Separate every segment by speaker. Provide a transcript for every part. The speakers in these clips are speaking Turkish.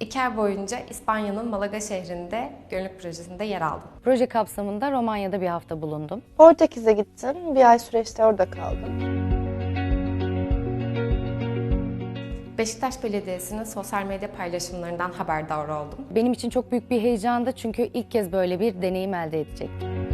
Speaker 1: İki ay boyunca İspanya'nın Malaga şehrinde gönüllülük projesinde yer aldım.
Speaker 2: Proje kapsamında Romanya'da bir hafta bulundum.
Speaker 3: Portekiz'e gittim. Bir ay süreçte orada kaldım.
Speaker 1: Beşiktaş Belediyesi'nin sosyal medya paylaşımlarından haberdar oldum.
Speaker 2: Benim için çok büyük bir heyecandı çünkü ilk kez böyle bir deneyim elde edecektim.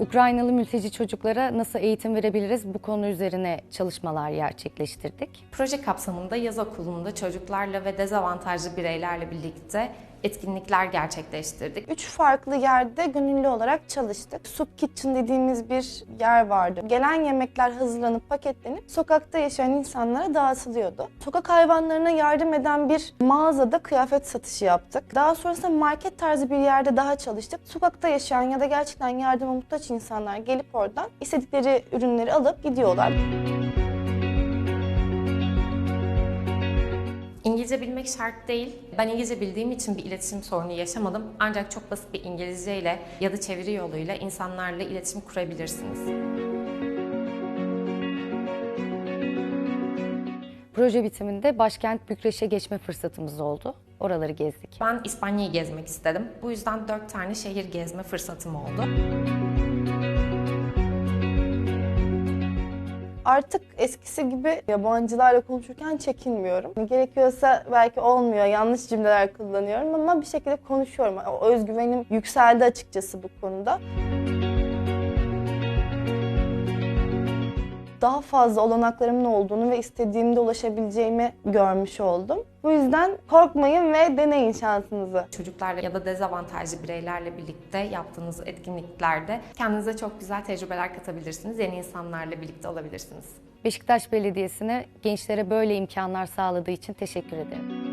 Speaker 2: Ukraynalı mülteci çocuklara nasıl eğitim verebiliriz bu konu üzerine çalışmalar gerçekleştirdik.
Speaker 1: Proje kapsamında yaz okulunda çocuklarla ve dezavantajlı bireylerle birlikte etkinlikler gerçekleştirdik.
Speaker 3: Üç farklı yerde gönüllü olarak çalıştık. Soup Kitchen dediğimiz bir yer vardı. Gelen yemekler hazırlanıp paketlenip sokakta yaşayan insanlara dağıtılıyordu. Sokak hayvanlarına yardım eden bir mağazada kıyafet satışı yaptık. Daha sonrasında market tarzı bir yerde daha çalıştık. Sokakta yaşayan ya da gerçekten yardıma muhtaç insanlar gelip oradan istedikleri ürünleri alıp gidiyorlar.
Speaker 1: İngilizce bilmek şart değil. Ben İngilizce bildiğim için bir iletişim sorunu yaşamadım. Ancak çok basit bir İngilizce ile ya da çeviri yoluyla insanlarla iletişim kurabilirsiniz.
Speaker 2: Proje bitiminde başkent Bükreş'e geçme fırsatımız oldu. Oraları gezdik.
Speaker 1: Ben İspanya'yı gezmek istedim. Bu yüzden dört tane şehir gezme fırsatım oldu.
Speaker 3: Artık eskisi gibi yabancılarla konuşurken çekinmiyorum. Gerekiyorsa belki olmuyor, yanlış cümleler kullanıyorum ama bir şekilde konuşuyorum. O özgüvenim yükseldi açıkçası bu konuda. Daha fazla olanaklarımın olduğunu ve istediğimde ulaşabileceğimi görmüş oldum. Bu yüzden korkmayın ve deneyin şansınızı.
Speaker 1: Çocuklarla ya da dezavantajlı bireylerle birlikte yaptığınız etkinliklerde kendinize çok güzel tecrübeler katabilirsiniz. Yeni insanlarla birlikte olabilirsiniz.
Speaker 2: Beşiktaş Belediyesi'ne gençlere böyle imkanlar sağladığı için teşekkür ederim.